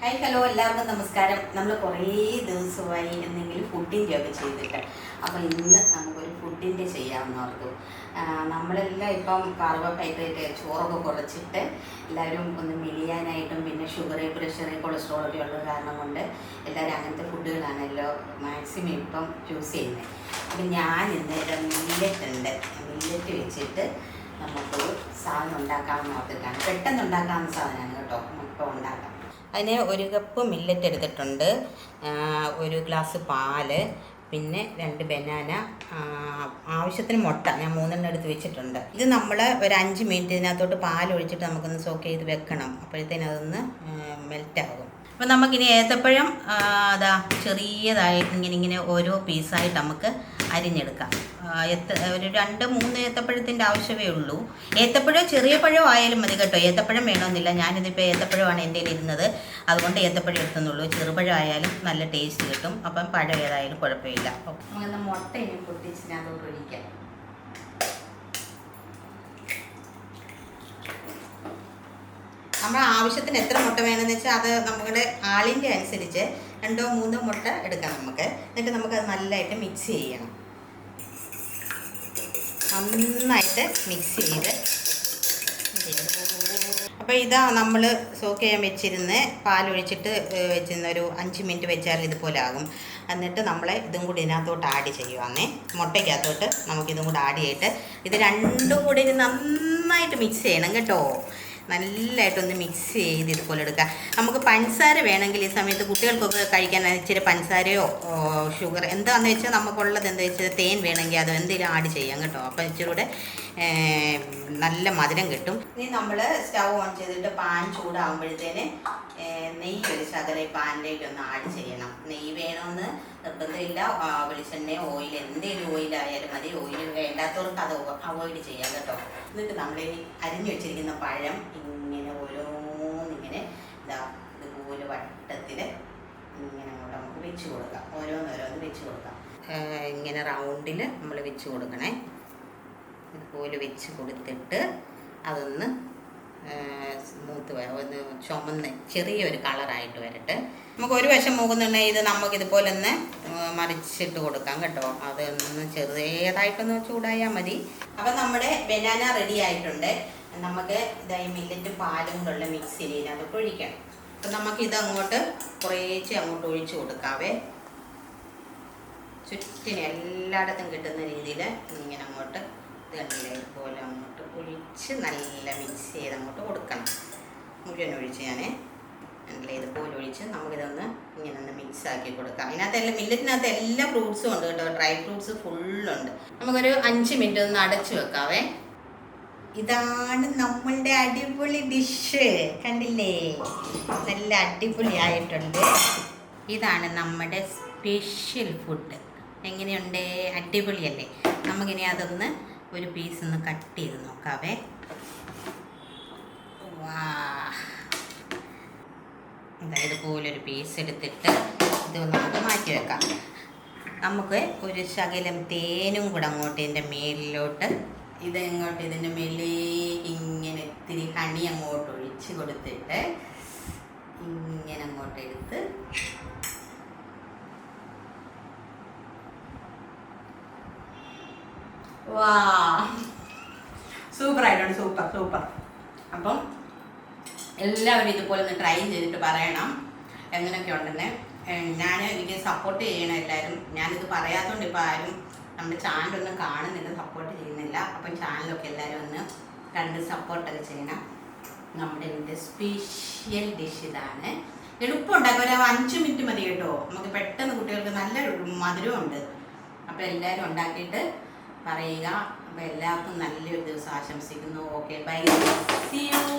Hi hello എല്ലാവർക്കും നമസ്കാരം. നമ്മൾ കുറേ ദിവസമായി എന്തെങ്കിലും ഫുഡിന്റെ ഒക്കെ ചെയ്തിട്ട്. അപ്പോൾ ഇന്ന് നമുക്കൊരു ഫുഡിന്റെ ചെയ്യാമെന്ന് ഓർത്തു. ആ, നമ്മളെല്ലാം ഇപ്പം കാർബോഹൈഡ്രേറ്റ് ചോറൊക്കെ കുറച്ചിട്ട് എല്ലാവരും ഒന്ന് മെലിയാനായിട്ടും പിന്നെ ഷുഗർ പ്രഷർ കൊളസ്ട്രോൾ ഒക്കെ ഉള്ള കാരണം കൊണ്ട് എല്ലാവരും അങ്ങനത്തെ ഫുഡുകളാണല്ലോ മാക്സിമം ഇപ്പം ചൂസ് ചെയ്യുന്നത്. അപ്പം ഞാൻ ഇന്ന് മില്ലറ്റ് ഉണ്ട്. മില്ലറ്റ് വെച്ചിട്ട് നമുക്കൊരു സാധനം ഉണ്ടാക്കാമെന്ന് ഓർത്തിട്ടാണ്. പെട്ടെന്ന് ഉണ്ടാക്കാവുന്ന സാധനമാണ് കേട്ടോ. നമുക്ക് ഉണ്ടാക്കാം. അതിന് ഒരു കപ്പ് മില്ലറ്റ് എടുത്തിട്ടുണ്ട്. ഒരു ഗ്ലാസ് പാൽ പിന്നെ രണ്ട് ബനാന ആവശ്യത്തിന് മുട്ട. ഞാൻ മൂന്നെണ്ണം എടുത്ത് വെച്ചിട്ടുണ്ട്. ഇത് നമ്മൾ ഒരു അഞ്ച് മിനിറ്റ് ഇതിനകത്തോട്ട് പാൽ ഒഴിച്ചിട്ട് നമുക്കൊന്ന് സോക്ക് ചെയ്ത് വെക്കണം. അപ്പോഴത്തേനും അതൊന്ന് മെൽറ്റാകും അപ്പം നമുക്കിനി ഏത്തപ്പഴം അതാ ചെറിയതായി ഇങ്ങനെ ഇങ്ങനെ ഓരോ പീസായിട്ട് നമുക്ക് അരിഞ്ഞെടുക്കാം. എത്ത ഒരു രണ്ട് മൂന്ന് ഏത്തപ്പഴത്തിന്റെ ആവശ്യമേ ഉള്ളൂ. ഏത്തപ്പഴം ചെറിയ പഴം ആയാലും മതി കേട്ടോ. ഏത്തപ്പഴം വേണമെന്നില്ല. ഞാനിതിപ്പോൾ ഏത്തപ്പഴമാണ് എന്റെ ഇരുന്നത്. അതുകൊണ്ട് ഏത്തപ്പഴം എടുത്തുന്നുള്ളൂ. ചെറുപഴം ആയാലും നല്ല ടേസ്റ്റ് കിട്ടും. അപ്പം പഴം ഏതായാലും കുഴപ്പമില്ല. നമുക്കെന്നാൽ മുട്ട ഒഴിക്കാം. നമ്മുടെ ആവശ്യത്തിന് എത്ര മുട്ട വേണമെന്ന് വെച്ചാൽ അത് നമ്മുടെ ആളിന്റെ അനുസരിച്ച് രണ്ടോ മൂന്നോ മുട്ട എടുക്കാം നമുക്ക്. എന്നിട്ട് നമുക്കത് നല്ലതായിട്ട് മിക്സ് ചെയ്യണം. നന്നായിട്ട് മിക്സ് ചെയ്ത് അപ്പോൾ ഇതാ നമ്മൾ സോക്ക് ചെയ്യാൻ വെച്ചിരുന്ന് പാലൊഴിച്ചിട്ട് വെച്ചിരുന്ന ഒരു അഞ്ച് മിനിറ്റ് വെച്ചാൽ ഇതുപോലെ ആകും. എന്നിട്ട് നമ്മൾ ഇതും കൂടി ഇതിനകത്തോട്ട് ആഡ് ചെയ്യുവാന്നേ മുട്ടയ്ക്കകത്തോട്ട് നമുക്കിതും കൂടി ആഡ് ചെയ്തിട്ട് ഇത് രണ്ടും കൂടി നന്നായിട്ട് മിക്സ് ചെയ്യണം കേട്ടോ. നല്ലതായിട്ടൊന്ന് മിക്സ് ചെയ്ത് ഇതുപോലെ എടുക്കുക. നമുക്ക് പഞ്ചസാര വേണമെങ്കിൽ ഈ സമയത്ത് കുട്ടികൾക്കൊക്കെ കഴിക്കാൻ ഇച്ചിരി പഞ്ചസാരയോ ഷുഗർ എന്താണെന്ന് വെച്ചാൽ നമുക്കുള്ളത് എന്താ വെച്ചാൽ തേൻ വേണമെങ്കിൽ അത് എന്തെങ്കിലും ആഡ് ചെയ്യാം കേട്ടോ. അപ്പോൾ ഇച്ചിരി കൂടെ നല്ല മധുരം കിട്ടും. ഇനി നമ്മൾ സ്റ്റൗ ഓൺ ചെയ്തിട്ട് പാൻ ചൂടാകുമ്പോഴത്തേന് നെയ്യ് ഒരു ശകലം പാനിലേക്ക് ഒന്ന് ആഡ് ചെയ്യണം. നെയ്യ് വേണമെന്ന് നിർബന്ധമില്ല. വെളിച്ചെണ്ണ ഓയിൽ എന്തെങ്കിലും ഓയിലായാലും മതി. ഓയിൽ വേണ്ടാത്തവർക്ക് അത് അവോയ്ഡ് ചെയ്യാം കേട്ടോ. എന്നിട്ട് നമ്മൾ ഈ അരിഞ്ഞു വെച്ചിരിക്കുന്ന പഴം ഇങ്ങനെ ഓരോന്നിങ്ങനെ ഇതാ ഇതുപോലെ വട്ടത്തിൽ ഇങ്ങനെ അങ്ങോട്ട് നമുക്ക് വെച്ച് കൊടുക്കാം. ഓരോന്നോരോന്ന് വെച്ച് കൊടുക്കാം. ഇങ്ങനെ റൗണ്ടിൽ നമ്മൾ വെച്ച് കൊടുക്കണേ. ഇതുപോലെ വെച്ച് കൊടുത്തിട്ട് അതൊന്ന് സ്മൂത്ത് ഒന്ന് ചുമന്ന് ചെറിയൊരു കളറായിട്ട് വരട്ടെ. നമുക്ക് ഒരു വശം മൂക്കുന്നുണ്ടെങ്കിൽ ഇത് നമുക്ക് ഇതുപോലെ ഒന്ന് മറിച്ചിട്ട് കൊടുക്കാം കേട്ടോ. അതൊന്ന് ചെറുതായിട്ടൊന്ന് ചൂടായാൽ മതി. അപ്പം നമ്മുടെ ബനാന റെഡി ആയിട്ടുണ്ട്. നമുക്ക് ഇതായി മില്ലറ്റും പാലും കൊണ്ടുള്ള മിക്സിയിൽ അത് ഒഴിക്കണം. അപ്പം നമുക്ക് കുറേച്ച് അങ്ങോട്ട് ഒഴിച്ച് കൊടുക്കാവേ. ചുറ്റിന് എല്ലായിടത്തും കിട്ടുന്ന രീതിയിൽ ഇങ്ങനെ അങ്ങോട്ട് ഇത് കണ്ടില്ലേ ഇതുപോലെ അങ്ങോട്ട് ഒഴിച്ച് നല്ല മിക്സ് ചെയ്ത് അങ്ങോട്ട് കൊടുക്കണം. മുഴുവൻ ഒഴിച്ച് ഞാൻ നല്ല ഇതുപോലെ ഒഴിച്ച് നമുക്കിതൊന്ന് ഇങ്ങനെ ഒന്ന് മിക്സ് ആക്കി കൊടുക്കാം. അതിനകത്ത് എല്ലാം മില്ലറ്റിനകത്ത് എല്ലാ ഫ്രൂട്ട്സും ഉണ്ട് കേട്ടോ. ഡ്രൈ ഫ്രൂട്ട്സ് ഫുള്ളുണ്ട് നമുക്കൊരു അഞ്ച് മിനിറ്റ് ഒന്ന് അടച്ചു വെക്കാവേ. ഇതാണ് നമ്മളുടെ അടിപൊളി ഡിഷ് കണ്ടില്ലേ? നല്ല അടിപൊളി ആയിട്ടുണ്ട് ഇതാണ് നമ്മുടെ സ്പെഷ്യൽ ഫുഡ് എങ്ങനെയുണ്ട്? അടിപൊളിയല്ലേ? നമുക്കിനി അതൊന്ന് ഒരു പീസ് ഒന്ന് കട്ട് ചെയ്ത് നോക്കാവേ. വാ. അതായത് പോലൊരു പീസ് എടുത്തിട്ട് ഇത് നമുക്ക് മാറ്റി വെക്കാം. നമുക്ക് ഒരു ശകലം തേനും കൂടെ അങ്ങോട്ട് ഇതിന്റെ മേലിലോട്ട് ഇത് ഇങ്ങോട്ട് ഇതിന്റെ മേലേക്ക് ഇങ്ങനെ ഇത്തിരി ഹണി അങ്ങോട്ട് ഒഴിച്ച് കൊടുത്തിട്ട് ഇങ്ങനെ അങ്ങോട്ട് എടുത്ത് സൂപ്പർ ആയിട്ടുണ്ട് സൂപ്പർ സൂപ്പർ. അപ്പം എല്ലാവരും ഇതുപോലെ ഒന്ന് ട്രൈ ചെയ്തിട്ട് പറയണം. എങ്ങനെയൊക്കെ ഉണ്ടെന്ന്. ഞാൻ എനിക്ക് സപ്പോർട്ട് ചെയ്യണം എല്ലാവരും ഞാനിത് പറയാത്തതുകൊണ്ട് ഇപ്പോൾ ആരും നമ്മുടെ ചാനലൊന്നും കാണുന്നില്ല സപ്പോർട്ട് ചെയ്യുന്നില്ല. അപ്പം ചാനലൊക്കെ എല്ലാവരും ഒന്ന് കണ്ട് സപ്പോർട്ടൊക്കെ ചെയ്യണം. നമ്മുടെ ഇതിന്റെ സ്പെഷ്യൽ ഡിഷ് ഇതാണ്. എളുപ്പമുണ്ടാക്കുക ഒരു അഞ്ച് മിനിറ്റ് മതി കേട്ടോ. നമുക്ക് പെട്ടെന്ന് കുട്ടികൾക്ക് നല്ല മധുരമുണ്ട്. അപ്പോൾ എല്ലാവരും ഉണ്ടാക്കിയിട്ട് പറയുക. അപ്പോൾ എല്ലാവർക്കും നല്ലൊരു ദിവസം ആശംസിക്കുന്നു. Okay bye C U